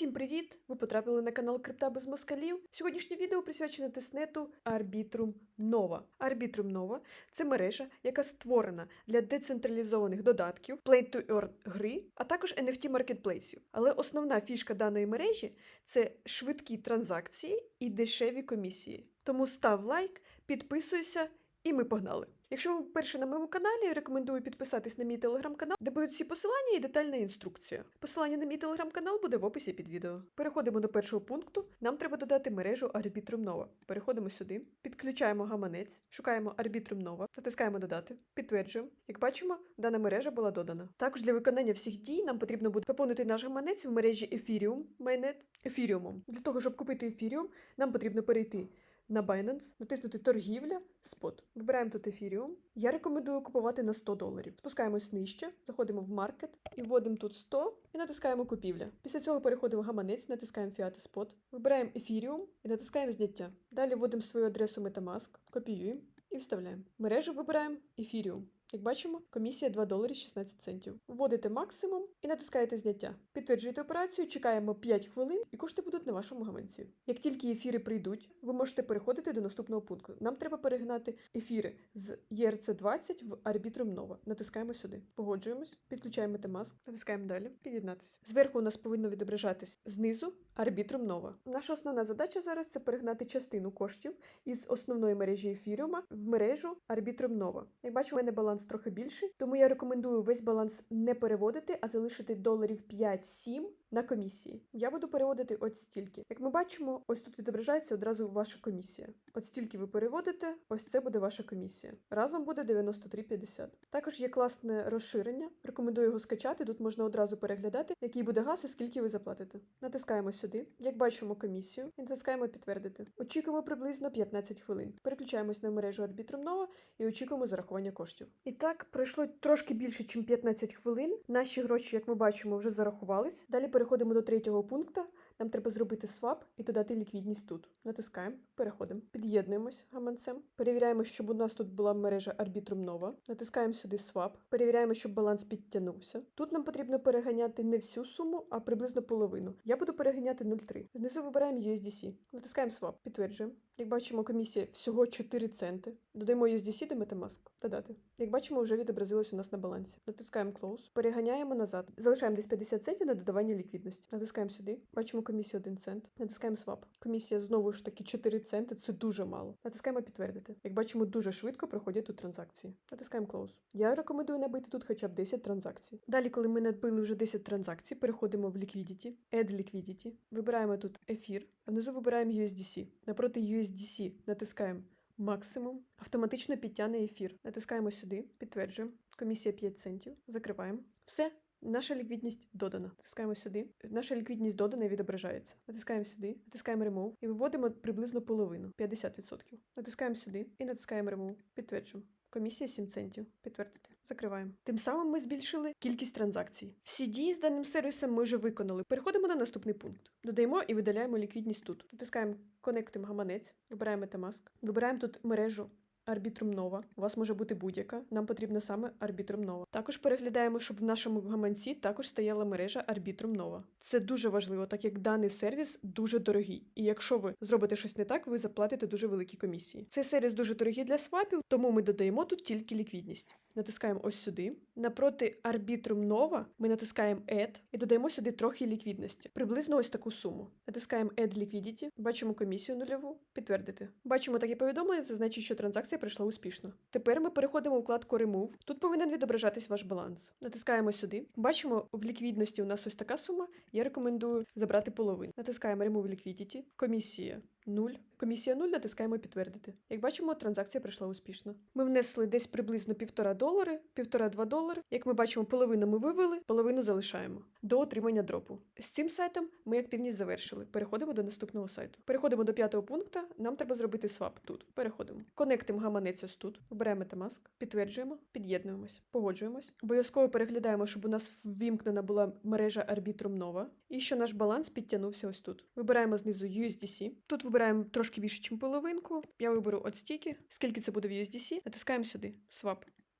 Всім привіт! Ви потрапили на канал Крипта без москалів. Сьогоднішнє відео присвячене тиснету Arbitrum Nova. Arbitrum Nova – це мережа, яка створена для децентралізованих додатків, play-to-earn гри, а також NFT маркетплейсів. Але основна фішка даної мережі це швидкі транзакції і дешеві комісії. Тому став лайк, підписуйся, і ми погнали. Якщо ви вперше на моєму каналі, рекомендую підписатись на мій телеграм-канал, де будуть всі посилання і детальна інструкція. Посилання на мій телеграм-канал буде в описі під відео. Переходимо до першого пункту. Нам треба додати мережу Arbitrum Nova. Переходимо сюди, підключаємо гаманець, шукаємо Arbitrum Nova, натискаємо додати, підтверджуємо. Як бачимо, дана мережа була додана. Також для виконання всіх дій нам потрібно буде поповнити наш гаманець в мережі Ethereum Mainnet Ethereum. Для того, щоб купити Ethereum, нам потрібно перейти на Binance, натиснути торгівля, спот. Вибираємо тут ефіріум. Я рекомендую купувати на 100 доларів. Спускаємось нижче, заходимо в маркет і вводимо тут 100 і натискаємо купівля. Після цього переходимо в гаманець, натискаємо фіати спот, вибираємо ефіріум і натискаємо зняття. Далі вводимо свою адресу Metamask, копіюємо і вставляємо. Мережу вибираємо ефіріум. Як бачимо, комісія 2 долари 16 центів. Вводите максимум і натискаєте зняття. Підтверджуєте операцію, чекаємо 5 хвилин і кошти будуть на вашому гаманці. Як тільки ефіри прийдуть, ви можете переходити до наступного пункту. Нам треба перегнати ефіри з ERC20 в Arbitrum Nova. Натискаємо сюди. Погоджуємось, підключаємо Metamask, натискаємо далі, під'єднатися. Зверху у нас повинно відображатись знизу Arbitrum Nova. Наша основна задача зараз це перегнати частину коштів із основної мережі ефіріума в мережу Arbitrum Nova. Як бачимо, у мене баланс трохи більший, тому я рекомендую весь баланс не переводити, а залишити доларів 5-7 на комісії. Я буду переводити ось стільки. Як ми бачимо, ось тут відображається одразу ваша комісія. От стільки ви переводите, ось це буде ваша комісія. Разом буде 93,50. Також є класне розширення. Рекомендую його скачати. Тут можна одразу переглядати, який буде газ і скільки ви заплатите. Натискаємо сюди, як бачимо комісію, і натискаємо підтвердити. Очікуємо приблизно 15 хвилин. Переключаємось на мережу Arbitrum Nova і очікуємо зарахування коштів. І так, пройшло трошки більше, ніж 15 хвилин. Наші гроші, як ми бачимо, вже зарахувались. Далі переходимо до третього пункту. Нам треба зробити свап і додати ліквідність тут. Натискаємо, переходимо, під'єднуємось гаманцем. Перевіряємо, щоб у нас тут була мережа Arbitrum Nova. Натискаємо сюди свап. Перевіряємо, щоб баланс підтягнувся. Тут нам потрібно переганяти не всю суму, а приблизно половину. Я буду переганяти 0,3. Знизу вибираємо USDC. Натискаємо свап, підтверджуємо. Як бачимо, комісія всього 4 центи. Додаємо USDC до Metamask. Додати. Як бачимо, вже відобразилось у нас на балансі. Натискаємо Close, переганяємо назад. Залишаємо десь 50 центів на додавання ліквідності. Натискаємо сюди. Бачимо комісію 1 цент. Натискаємо Swap. Комісія знову ж таки 4 центи. Це дуже мало. Натискаємо підтвердити. Як бачимо, дуже швидко проходять тут транзакції. Натискаємо Close. Я рекомендую набити тут хоча б 10 транзакцій. Далі, коли ми набили вже 10 транзакцій, переходимо в Liquidity, Add Liquidity. Вибираємо тут ефір, а внизу вибираємо USDC. Напроти USDC натискаємо максимум, автоматично підтягне ефір. Натискаємо сюди, підтверджуємо. Комісія 5 центів. Закриваємо. Все. Наша ліквідність додана. Натискаємо сюди. Наша ліквідність додана і відображається. Натискаємо сюди, натискаємо Remove і виводимо приблизно половину 50%. Натискаємо сюди і натискаємо Remove. Підтверджуємо. Комісія 7 центів. Підтвердити. Закриваємо. Тим самим ми збільшили кількість транзакцій. Всі дії з даним сервісом ми вже виконали. Переходимо на наступний пункт. Додаємо і видаляємо ліквідність тут. Натискаємо Connectим гаманець, вибираємо Metamask, вибираємо тут мережу. Arbitrum Nova. У вас може бути будь-яка. Нам потрібна саме Arbitrum Nova. Також переглядаємо, щоб в нашому гаманці також стояла мережа Arbitrum Nova. Це дуже важливо, так як даний сервіс дуже дорогий. І якщо ви зробите щось не так, ви заплатите дуже великі комісії. Цей сервіс дуже дорогий для свапів, тому ми додаємо тут тільки ліквідність. Натискаємо ось сюди. Напроти Arbitrum Nova ми натискаємо Add і додаємо сюди трохи ліквідності. Приблизно ось таку суму. Натискаємо Add Liquidity, бачимо комісію нульову, підтвердити. Бачимо таке повідомлення, це значить, що транзакція пройшла успішно. Тепер ми переходимо у вкладку Remove. Тут повинен відображатись ваш баланс. Натискаємо сюди. Бачимо, в ліквідності у нас ось така сума. Я рекомендую забрати половину. Натискаємо Remove Liquidity, комісія 0. Комісія 0, натискаємо підтвердити. Як бачимо, транзакція пройшла успішно. Ми внесли десь приблизно півтора долари, півтора-два долари. Як ми бачимо, половину ми вивели, половину залишаємо до отримання дропу. З цим сайтом ми активність завершили. Переходимо до наступного сайту. Переходимо до п'ятого пункту. Нам треба зробити свап тут. Переходимо. Конектимо гаманець ось тут. Обираємо Metamask, підтверджуємо, під'єднуємось, погоджуємось. Обов'язково переглядаємо, щоб у нас ввімкнена була мережа Arbitrum Nova і що наш баланс підтягнувся ось тут. Вибираємо знизу USDC. Тут вибираємо трошки більше, ніж половинку. Я виберу от стільки. Скільки це буде в USDC? Натискаємо сюди. Swap.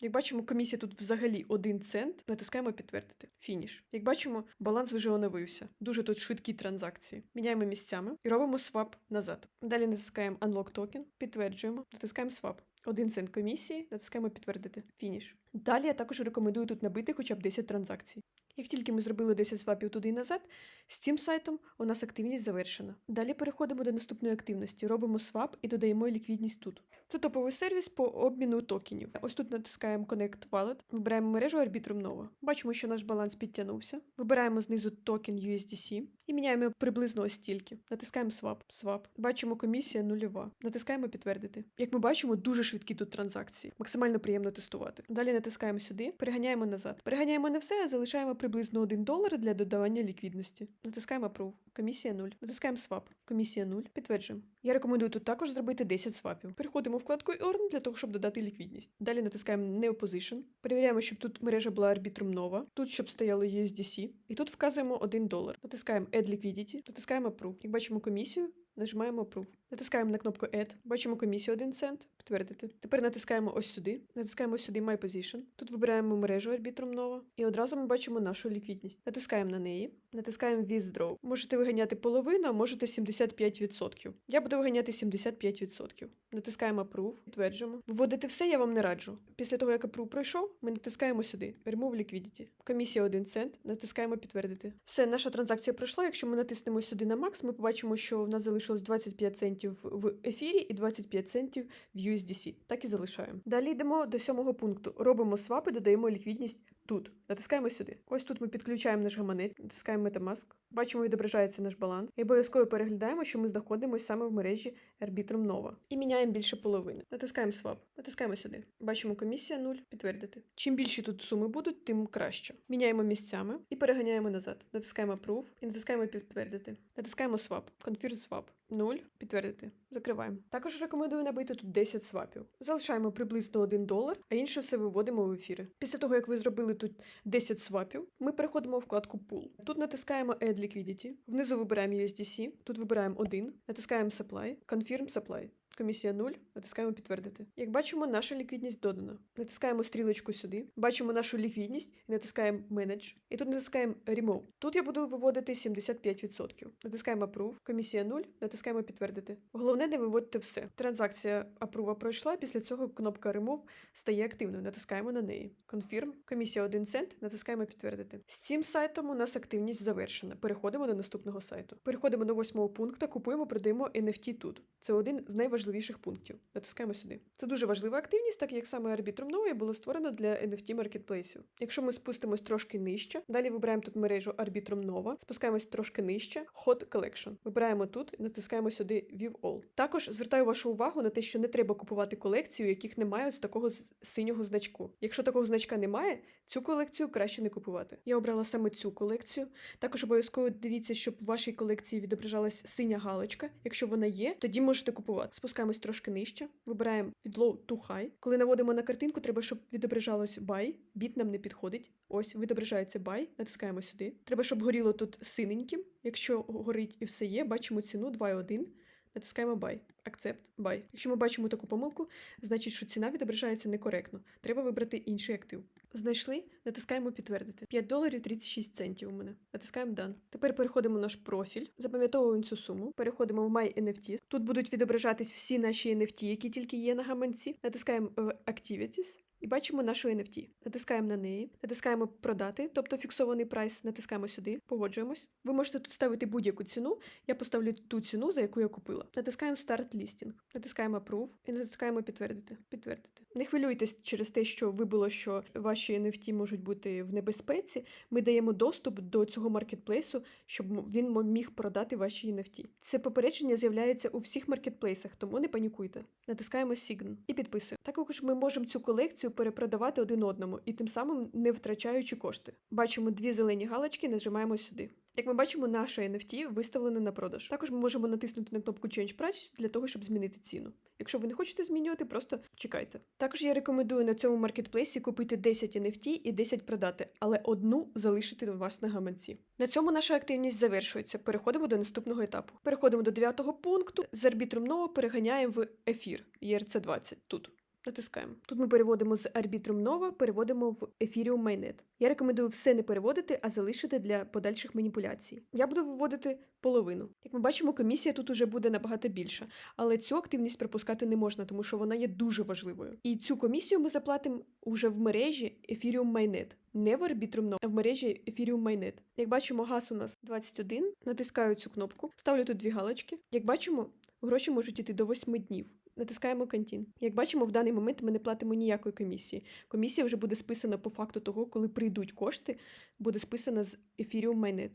Як бачимо, комісія тут взагалі 1 цент. Натискаємо підтвердити. Фініш. Як бачимо, баланс вже оновився. Дуже тут швидкі транзакції. Міняємо місцями і робимо свап назад. Далі натискаємо Unlock Token, підтверджуємо, натискаємо свап. 1 цент комісії, натискаємо підтвердити. Фініш. Далі я також рекомендую тут набити хоча б 10 транзакцій. Як тільки ми зробили 10 свапів туди і назад, з цим сайтом у нас активність завершена. Далі переходимо до наступної активності, робимо свап і додаємо ліквідність тут. Це топовий сервіс по обміну токенів. Ось тут натискаємо Connect Wallet, вибираємо мережу Arbitrum Nova. Бачимо, що наш баланс підтягнувся. Вибираємо знизу токен USDC і міняємо приблизно ось стільки. Натискаємо Swap. Swap. Бачимо комісія нульова. Натискаємо підтвердити. Як ми бачимо, дуже швидкі тут транзакції. Максимально приємно тестувати. Далі натискаємо сюди, переганяємо назад. Переганяємо не все, а залишаємо приблизно 1 долар для додавання ліквідності. Натискаємо Approve. Комісія 0. Натискаємо Swap. Комісія 0. Підтверджуємо. Я рекомендую тут також зробити 10 свапів. Переходимо вкладку Earn для того, щоб додати ліквідність. Далі натискаємо Neo Position. Перевіряємо, щоб тут мережа була Arbitrum Nova. Тут щоб стояло USDC. І тут вказуємо 1 долар. Натискаємо Add Liquidity. Натискаємо Approve. Як бачимо комісію, Нажимаємо Approve. Натискаємо на кнопку Add. Бачимо комісію 1 цент. Підтвердити. Тепер натискаємо ось сюди. Натискаємо ось сюди My Position. Тут вибираємо мережу Arbitrum Nova. І одразу ми бачимо нашу ліквідність. Натискаємо на неї. Натискаємо Withdraw. Можете виганяти половину, а можете 75%. Я буду виганяти 75%. Натискаємо Approve. Підтверджуємо. Вводити все я вам не раджу. Після того, як Approve пройшов, ми натискаємо сюди. Remove Liquidity. Комісія 1 цент. Натискаємо підтвердити. Все, наша транзакція пройшла. Якщо ми натиснемо сюди на Max, ми побачимо, що в нас залишилось 25 центів в ефірі і 25 центів в USDC. Так і залишаємо. Далі йдемо до сьомого пункту. Робимо свапи, додаємо ліквідність тут. Натискаємо сюди. Ось тут ми підключаємо наш гаманець, натискаємо Metamask. Бачимо, відображається наш баланс. І обов'язково переглядаємо, що ми знаходимося саме в мережі Arbitrum Nova. І міняємо більше половини. Натискаємо свап. Натискаємо сюди. Бачимо комісія 0. Підтвердити. Чим більші тут суми будуть, тим краще. Міняємо місцями і переганяємо назад. Натискаємо Approve і натискаємо підтвердити. Натискаємо Swap. Confirm Swap. 0. Підтвердити. Закриваємо. Також рекомендую набити тут 10 свапів. Залишаємо приблизно 1 долар, а інше все виводимо в ефіри. Після того, як ви зробили тут 10 свапів, ми переходимо в вкладку Pool. Тут натискаємо Add Liquidity, внизу вибираємо USDC, тут вибираємо 1, натискаємо Supply, Confirm firm supply. Комісія 0, натискаємо підтвердити. Як бачимо, наша ліквідність додана. Натискаємо стрілочку сюди, бачимо нашу ліквідність і натискаємо Manage. І тут натискаємо Remove. Тут я буду виводити 75%. Натискаємо Approve, комісія 0, натискаємо підтвердити. Головне не виводьте все. Транзакція Approve пройшла, після цього кнопка Remove стає активною. Натискаємо на неї. Confirm, комісія 1 цент, натискаємо підтвердити. З цим сайтом у нас активність завершена. Переходимо до наступного сайту. Переходимо до восьмого пункту, купуємо, продаємо NFT тут. Це один з найважливіших пунктів. Натискаємо сюди. Це дуже важлива активність, так як саме Arbitrum Nova було створено для NFT маркетплейсів. Якщо ми спустимось трошки нижче, далі вибираємо тут мережу Arbitrum Nova, спускаємось трошки нижче, Hot Collection. Вибираємо тут і натискаємо сюди View All. Також звертаю вашу увагу на те, що не треба купувати колекцію, яких немає ось такого синього значку. Якщо такого значка немає, цю колекцію краще не купувати. Я обрала саме цю колекцію. Також обов'язково дивіться, щоб в вашій колекції відображалась синя галочка. Якщо вона є, тоді можете купувати. Спускаємось трошки нижче, вибираємо від low to high. Коли наводимо на картинку, треба, щоб відображалось buy. Біт нам не підходить. Ось відображається buy, натискаємо сюди. Треба, щоб горіло тут синеньким. Якщо горить і все є, бачимо ціну 2,1. Натискаємо Buy. Accept. Buy. Якщо ми бачимо таку помилку, значить, що ціна відображається некоректно. Треба вибрати інший актив. Знайшли, натискаємо підтвердити. 5 доларів 36 центів у мене. Натискаємо Done. Тепер переходимо в наш профіль, запам'ятовуємо цю суму, переходимо в My NFT. Тут будуть відображатись всі наші NFT, які тільки є на гаманці. Натискаємо в Activities. І бачимо нашу NFT. Натискаємо на неї, натискаємо продати, тобто фіксований прайс, натискаємо сюди, погоджуємось. Ви можете тут ставити будь-яку ціну. Я поставлю ту ціну, за яку я купила. Натискаємо Start Listing, натискаємо Approve і натискаємо підтвердити. Підтвердити. Не хвилюйтесь через те, що вибило, що ваші NFT можуть бути в небезпеці. Ми даємо доступ до цього маркетплейсу, щоб він міг продати ваші NFT. Це попередження з'являється у всіх маркетплейсах, тому не панікуйте. Натискаємо Sign і підписуємо. Також ми можемо цю колекцію перепродавати один одному і тим самим не втрачаючи кошти. Бачимо дві зелені галочки, нажимаємо сюди. Як ми бачимо, наша NFT виставлена на продаж. Також ми можемо натиснути на кнопку Change Price для того, щоб змінити ціну. Якщо ви не хочете змінювати, просто чекайте. Також я рекомендую на цьому маркетплейсі купити 10 NFT і 10 продати, але одну залишити у вас на гаманці. На цьому наша активність завершується. Переходимо до наступного етапу. Переходимо до 9 пункту. З Arbitrum Nova переганяємо в ефір ERC20 тут. Натискаємо. Тут ми переводимо з Arbitrum Nova, переводимо в Ethereum Mainnet. Я рекомендую все не переводити, а залишити для подальших маніпуляцій. Я буду виводити половину. Як ми бачимо, комісія тут уже буде набагато більша, але цю активність пропускати не можна, тому що вона є дуже важливою. І цю комісію ми заплатимо уже в мережі Ethereum Mainnet. Не в Arbitrum Nova, а в мережі Ethereum Mainnet. Як бачимо, газ у нас 21. Натискаю цю кнопку, ставлю тут дві галочки. Як бачимо, гроші можуть іти до 8 днів. Натискаємо Контін. Як бачимо, в даний момент ми не платимо ніякої комісії. Комісія вже буде списана по факту того, коли прийдуть кошти, буде списана з Ethereum Mainnet.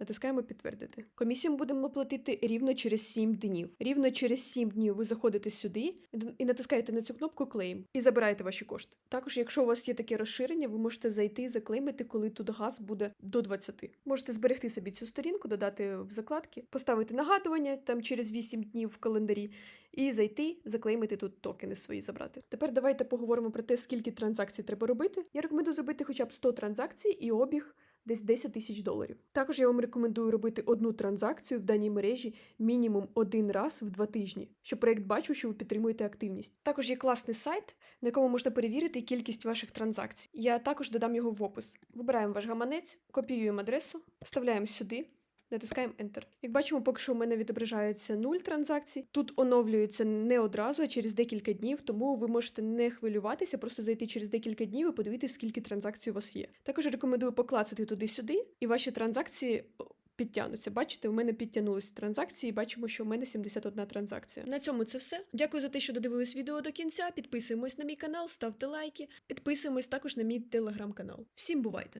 Натискаємо підтвердити. Комісію ми будемо платити рівно через 7 днів. Рівно через 7 днів ви заходите сюди і натискаєте на цю кнопку Claim і забираєте ваші кошти. Також, якщо у вас є таке розширення, ви можете зайти і заклеймити, коли тут газ буде до 20. Можете зберегти собі цю сторінку, додати в закладки, поставити нагадування там через 8 днів в календарі. І зайти, заклеймити тут токени свої забрати. Тепер давайте поговоримо про те, скільки транзакцій треба робити. Я рекомендую зробити хоча б 100 транзакцій і обіг десь 10 тисяч доларів. Також я вам рекомендую робити одну транзакцію в даній мережі мінімум один раз в два тижні, щоб проект бачив, що ви підтримуєте активність. Також є класний сайт, на якому можна перевірити кількість ваших транзакцій. Я також додам його в опис. Вибираємо ваш гаманець, копіюємо адресу, вставляємо сюди. Натискаємо Enter. Як бачимо, поки що у мене відображається 0 транзакцій. Тут оновлюється не одразу, а через декілька днів, тому ви можете не хвилюватися, просто зайти через декілька днів і подивитися, скільки транзакцій у вас є. Також рекомендую поклацати туди-сюди, і ваші транзакції підтягнуться. Бачите, у мене підтягнулися транзакції, бачимо, що у мене 71 транзакція. На цьому це все. Дякую за те, що додивились відео до кінця. Підписуємось на мій канал, ставте лайки, підписуємось також на мій телеграм-канал. Всім бувайте!